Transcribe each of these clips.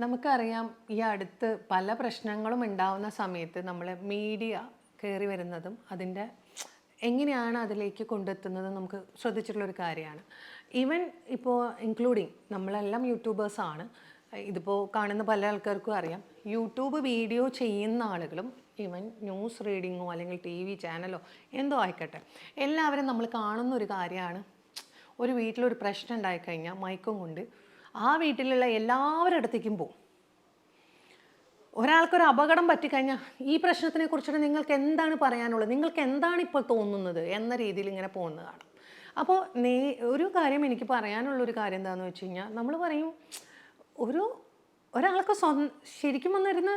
നമുക്കറിയാം ഈ അടുത്ത് പല പ്രശ്നങ്ങളും ഉണ്ടാവുന്ന സമയത്ത് നമ്മൾ മീഡിയ കയറി വരുന്നതും അതിന്റെ എങ്ങനെയാണ് അതിലേക്ക് കൊണ്ടെത്തുന്നത് നമുക്ക് ശ്രദ്ധിച്ചിട്ടുള്ളൊരു കാര്യമാണ്. ഈവൻ ഇപ്പോൾ ഇൻക്ലൂഡിങ് നമ്മളെല്ലാം യൂട്യൂബേഴ്സാണ് ഇതിപ്പോൾ കാണുന്ന പല ആൾക്കാർക്കും അറിയാം. യൂട്യൂബ് വീഡിയോ ചെയ്യുന്ന ആളുകളും ഈവൻ ന്യൂസ് റീഡിങ്ങോ അല്ലെങ്കിൽ ടി വി ചാനലോ എന്തോ ആയിക്കോട്ടെ. എല്ലാവരും നമ്മൾ കാണുന്ന ഒരു കാര്യമാണ്. ഒരു വീട്ടിലൊരു പ്രശ്നം ഉണ്ടായിക്കഴിഞ്ഞാൽ മയക്കം കൊണ്ട് ആ വീട്ടിലുള്ള എല്ലാവരുടെ അടുത്തേക്കും പോകും ഒരാൾക്കൊരു അപകടം പറ്റിക്കഴിഞ്ഞാൽ ഈ പ്രശ്നത്തിനെ കുറിച്ചിട്ട് നിങ്ങൾക്ക് എന്താണ് പറയാനുള്ളത്? നിങ്ങൾക്ക് എന്താണ് ഇപ്പോൾ തോന്നുന്നത് എന്ന രീതിയിൽ ഇങ്ങനെ പോകുന്നതാണ്. അപ്പോൾ നേ ഒരു കാര്യം എനിക്ക് പറയാനുള്ളൊരു കാര്യം എന്താണെന്ന് വെച്ച് കഴിഞ്ഞാൽ നമ്മൾ പറയും ഒരു ഒരാൾക്ക് സ്വന്തം ശരിക്കും വന്നിരുന്ന്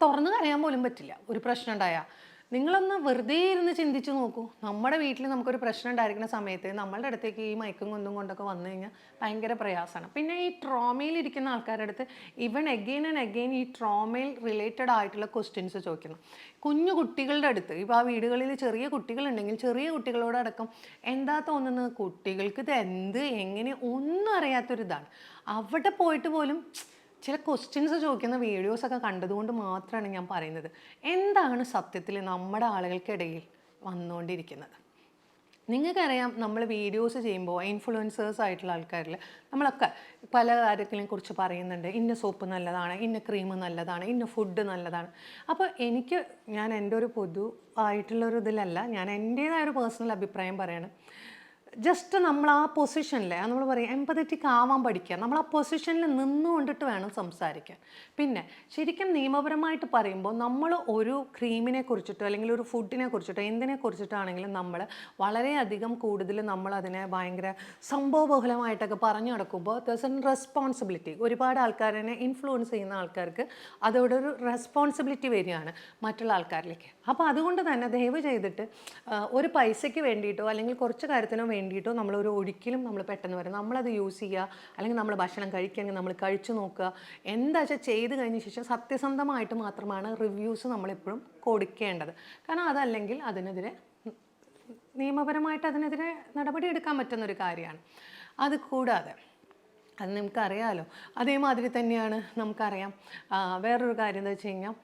തുറന്നു കരയാൻ പോലും പറ്റില്ല. ഒരു പ്രശ്നം ഉണ്ടായാൽ നിങ്ങളൊന്ന് വെറുതെ ഇരുന്ന് ചിന്തിച്ചു നോക്കൂ. നമ്മുടെ വീട്ടിൽ നമുക്കൊരു പ്രശ്നം ഉണ്ടായിരിക്കുന്ന സമയത്ത് നമ്മളുടെ അടുത്തേക്ക് ഈ മയക്കും കൊണ്ടും കൊണ്ടൊക്കെ വന്നു കഴിഞ്ഞാൽ ഭയങ്കര പ്രയാസമാണ്. പിന്നെ ഈ ട്രോമയിൽ ഇരിക്കുന്ന ആൾക്കാരുടെ അടുത്ത് ഇവൻ അഗെയിൻ ആൻഡ് അഗെയിൻ ഈ ട്രോമയിൽ റിലേറ്റഡ് ആയിട്ടുള്ള ക്വസ്റ്റ്യൻസ് ചോദിക്കുന്നു കുഞ്ഞു കുട്ടികളുടെ അടുത്ത് ഇപ്പോൾ ആ വീടുകളിൽ ചെറിയ കുട്ടികളുണ്ടെങ്കിൽ ചെറിയ കുട്ടികളോടടക്കം എന്താ തോന്നുന്നത്? കുട്ടികൾക്ക് ഇത് എന്ത്? എങ്ങനെ? ഒന്നും അറിയാത്തൊരിതാണ്. അവിടെ പോയിട്ട് പോലും ചില ക്വസ്റ്റ്യൻസ് ചോദിക്കുന്ന വീഡിയോസൊക്കെ കണ്ടതുകൊണ്ട് മാത്രമാണ് ഞാൻ പറയുന്നത്. എന്താണ് സത്യത്തിൽ നമ്മുടെ ആളുകൾക്കിടയിൽ വന്നുകൊണ്ടിരിക്കുന്നത്? നിങ്ങൾക്കറിയാം നമ്മൾ വീഡിയോസ് ചെയ്യുമ്പോൾ ഇൻഫ്ലുവൻസേഴ്സ് ആയിട്ടുള്ള ആൾക്കാരിൽ നമ്മളൊക്കെ പല കാര്യങ്ങളെ കുറിച്ച് പറയുന്നുണ്ട്. ഇന്ന സോപ്പ് നല്ലതാണ് ഇന്ന ക്രീം നല്ലതാണ് ഇന്ന ഫുഡ് നല്ലതാണ്. അപ്പോൾ എനിക്ക് ഞാൻ എന്റെ ഒരു പൊതു ആയിട്ടുള്ളൊരു ഇതിലല്ല ഞാൻ എന്റേതായ ഒരു പേഴ്സണൽ അഭിപ്രായം പറയാണ്. ജസ്റ്റ് നമ്മൾ ആ പൊസിഷനിൽ നമ്മൾ പറയും എമ്പതറ്റിക് ആവാൻ പഠിക്കുക. നമ്മൾ ആ പൊസിഷനിൽ നിന്നുകൊണ്ടിട്ട് വേണം സംസാരിക്കാൻ. പിന്നെ ശരിക്കും നിയമപരമായിട്ട് പറയുമ്പോൾ നമ്മൾ ഒരു ക്രീമിനെ കുറിച്ചിട്ടോ അല്ലെങ്കിൽ ഒരു ഫുഡിനെ കുറിച്ചിട്ടോ എന്തിനെ കുറിച്ചിട്ടാണെങ്കിലും നമ്മൾ വളരെയധികം കൂടുതൽ നമ്മൾ അതിനെ ഭയങ്കര സംഭവബഹുലമായിട്ടൊക്കെ പറഞ്ഞു നടക്കുമ്പോൾ ദസ് എൻ റെസ്പോൺസിബിലിറ്റി ഒരുപാട് ആൾക്കാരെ ഇൻഫ്ലുവൻസ് ചെയ്യുന്ന ആൾക്കാർക്ക് അതോടൊരു റെസ്പോൺസിബിലിറ്റി വരികയാണ് മറ്റുള്ള ആൾക്കാരിലേക്ക്. അപ്പോൾ അതുകൊണ്ട് തന്നെ ദയവ് ചെയ്തിട്ട് ഒരു പൈസയ്ക്ക് വേണ്ടിയിട്ടോ അല്ലെങ്കിൽ കുറച്ച് കാര്യത്തിനോ വേണ്ടിയിട്ടോ ഒരു ഒരിക്കലും നമ്മൾ പെട്ടെന്ന് വരും. നമ്മളത് യൂസ് ചെയ്യുക അല്ലെങ്കിൽ നമ്മൾ ഭക്ഷണം കഴിക്കുകയാണെങ്കിൽ നമ്മൾ കഴിച്ചു നോക്കുക. എന്താ വെച്ചാൽ ചെയ്ത് കഴിഞ്ഞ ശേഷം സത്യസന്ധമായിട്ട് മാത്രമാണ് റിവ്യൂസ് നമ്മളെപ്പോഴും കൊടുക്കേണ്ടത്. കാരണം അതല്ലെങ്കിൽ അതിനെതിരെ നിയമപരമായിട്ട് അതിനെതിരെ നടപടി എടുക്കാൻ പറ്റുന്നൊരു കാര്യമാണ്. അത് കൂടാതെ അത് നമുക്കറിയാമല്ലോ അതേമാതിരി തന്നെയാണ് നമുക്കറിയാം. വേറൊരു കാര്യം എന്താ വെച്ച് കഴിഞ്ഞാൽ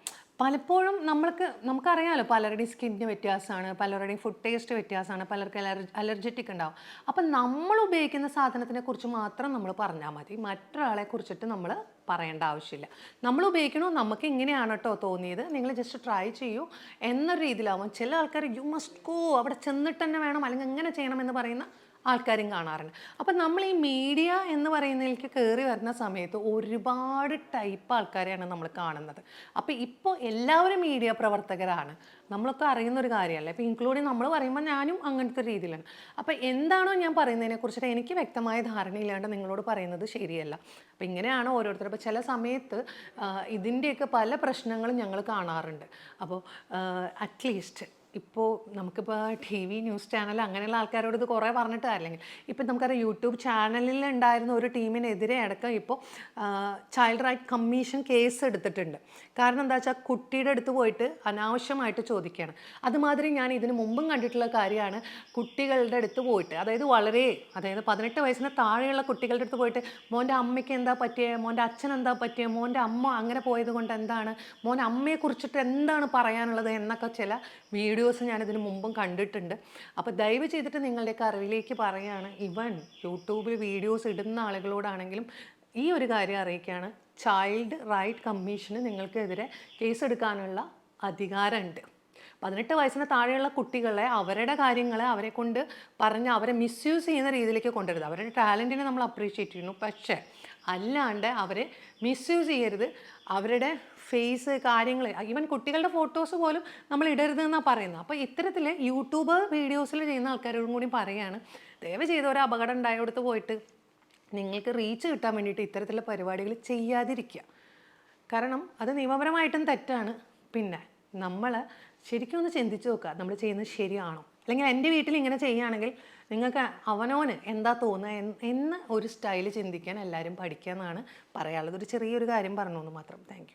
പലപ്പോഴും നമ്മൾക്ക് നമുക്കറിയാമല്ലോ പലരുടെയും സ്കിന്നിന് വ്യത്യാസമാണ് പലരുടെയും ഫുഡ് ടേസ്റ്റ് വ്യത്യാസമാണ് പലർക്ക് അലർജി അലർജറ്റിക് ഉണ്ടാവും. അപ്പം നമ്മൾ ഉപയോഗിക്കുന്ന സാധനത്തിനെ കുറിച്ച് മാത്രം നമ്മൾ പറഞ്ഞാൽ മതി. മറ്റൊരാളെ കുറിച്ചിട്ട് നമ്മൾ പറയേണ്ട ആവശ്യമില്ല. നമ്മൾ ഉപയോഗിക്കണോ? നമുക്ക് ഇങ്ങനെയാണ് കേട്ടോ തോന്നിയത്. നിങ്ങൾ ജസ്റ്റ് ട്രൈ ചെയ്യൂ. എന്നൊരു രീതിയിലാവും. ചില ആൾക്കാർ യു മസ്റ്റ് ഗോ അവിടെ ചെന്നിട്ട് തന്നെ വേണം. അല്ലെങ്കിൽ എങ്ങനെ ചെയ്യണമെന്ന് പറയുന്ന ആൾക്കാരും കാണാറുണ്ട്. അപ്പം നമ്മൾ ഈ മീഡിയ എന്ന് പറയുന്നതിലേക്ക് കയറി വരുന്ന സമയത്ത് ഒരുപാട് ടൈപ്പ് ആൾക്കാരെയാണ് നമ്മൾ കാണുന്നത്. അപ്പോൾ ഇപ്പോൾ എല്ലാവരും മീഡിയ പ്രവർത്തകരാണ്. നമ്മളൊക്കെ അറിയുന്ന ഒരു കാര്യമല്ല ഇപ്പോൾ ഇൻക്ലൂഡിങ് നമ്മൾ പറയുമ്പോൾ ഞാനും അങ്ങനത്തെ രീതിയിലാണ്. അപ്പോൾ എന്താണോ ഞാൻ പറയുന്നതിനെ കുറിച്ചിട്ട് എനിക്ക് വ്യക്തമായ ധാരണയില്ലാണ്ട് നിങ്ങളോട് പറയുന്നത് ശരിയല്ല. അപ്പോൾ ഇങ്ങനെയാണ് ഓരോരുത്തർ. അപ്പോൾ ചില സമയത്ത് ഇതിന്റെയൊക്കെ പല പ്രശ്നങ്ങളും ഞങ്ങൾ കാണാറുണ്ട്. അപ്പോൾ അറ്റ്ലീസ്റ്റ് ഇപ്പോൾ നമുക്കിപ്പോൾ ടി വി ന്യൂസ് ചാനൽ അങ്ങനെയുള്ള ആൾക്കാരോട് ഇത് കുറേ പറഞ്ഞിട്ട്. അല്ലെങ്കിൽ ഇപ്പം നമുക്കറിയാം യൂട്യൂബ് ചാനലിൽ ഉണ്ടായിരുന്ന ഒരു ടീമിനെതിരെ അടക്കം ഇപ്പോൾ ചൈൽഡ് റൈറ്റ് കമ്മീഷൻ കേസ് എടുത്തിട്ടുണ്ട്. കാരണം എന്താ വെച്ചാൽ കുട്ടിയുടെ അടുത്ത് പോയിട്ട് അനാവശ്യമായിട്ട് ചോദിക്കുകയാണ് അതുമാതിരി ഞാൻ ഇതിന് മുമ്പും കണ്ടിട്ടുള്ള കാര്യമാണ്. കുട്ടികളുടെ അടുത്ത് പോയിട്ട് അതായത് വളരെ അതായത് പതിനെട്ട് വയസ്സിന് താഴെയുള്ള കുട്ടികളുടെ അടുത്ത് പോയിട്ട് മോന്റെ അമ്മയ്ക്ക് എന്താ പറ്റിയത് മോന്റെ അച്ഛൻ എന്താ പറ്റിയത് മോന്റെ അമ്മ അങ്ങനെ പോയത് കൊണ്ട് എന്താണ്? മോൻ അമ്മയെ കുറിച്ചിട്ട് എന്താണ് പറയാനുള്ളത് എന്നൊക്കെ ചില വീഡിയോസ് ഞാനിതിന് മുമ്പും കണ്ടിട്ടുണ്ട്. അപ്പോൾ ദയവ് ചെയ്തിട്ട് നിങ്ങളുടെയൊക്കെ അറിവിലേക്ക് പറയുകയാണ്. ഇവൻ യൂട്യൂബിൽ വീഡിയോസ് ഇടുന്ന ആളുകളോടാണെങ്കിലും ഈ ഒരു കാര്യം അറിയിക്കുകയാണ്. ചൈൽഡ് റൈറ്റ് കമ്മീഷന് നിങ്ങൾക്കെതിരെ കേസെടുക്കാനുള്ള അധികാരമുണ്ട്. പതിനെട്ട് വയസ്സിന് താഴെയുള്ള കുട്ടികളെ അവരുടെ കാര്യങ്ങളെ അവരെ കൊണ്ട് പറഞ്ഞ് അവരെ മിസ്യൂസ് ചെയ്യുന്ന രീതിയിലേക്ക് കൊണ്ടുവരുത്. അവരുടെ ടാലന്റിനെ നമ്മൾ അപ്രീഷിയേറ്റ് ചെയ്യുന്നു. പക്ഷേ അല്ലാണ്ട് അവരെ മിസ്യൂസ് ചെയ്യരുത്. അവരുടെ ഫേസ് കാര്യങ്ങൾ ഈവൻ കുട്ടികളുടെ ഫോട്ടോസ് പോലും നമ്മൾ ഇടരുതെന്നാണ് പറയുന്നത്. അപ്പോൾ ഇത്തരത്തിൽ യൂട്യൂബ് വീഡിയോസിൽ ചെയ്യുന്ന ആൾക്കാരോടും കൂടി പറയുകയാണ് ദയവ് ചെയ്ത് ഒരു അപകടം ഉണ്ടായടുത്ത് പോയിട്ട് നിങ്ങൾക്ക് റീച്ച് കിട്ടാൻ വേണ്ടിയിട്ട് ഇത്തരത്തിലുള്ള പരിപാടികൾ ചെയ്യാതിരിക്കുക. കാരണം അത് നിയമപരമായിട്ടും തെറ്റാണ്. പിന്നെ നമ്മൾ ശരിക്കും ഒന്ന് ചിന്തിച്ച് നോക്കുക നമ്മൾ ചെയ്യുന്നത് ശരിയാണോ? അല്ലെങ്കിൽ എന്റെ വീട്ടിൽ ഇങ്ങനെ ചെയ്യുകയാണെങ്കിൽ നിങ്ങൾക്ക് അവനോന് എന്താ തോന്നുക എന്ന് ഒരു സ്റ്റൈൽ ചിന്തിക്കാൻ എല്ലാവരും പഠിക്കുക എന്നാണ് പറയാനുള്ളത്. ഒരു ചെറിയൊരു കാര്യം പറഞ്ഞു എന്ന് മാത്രം. താങ്ക്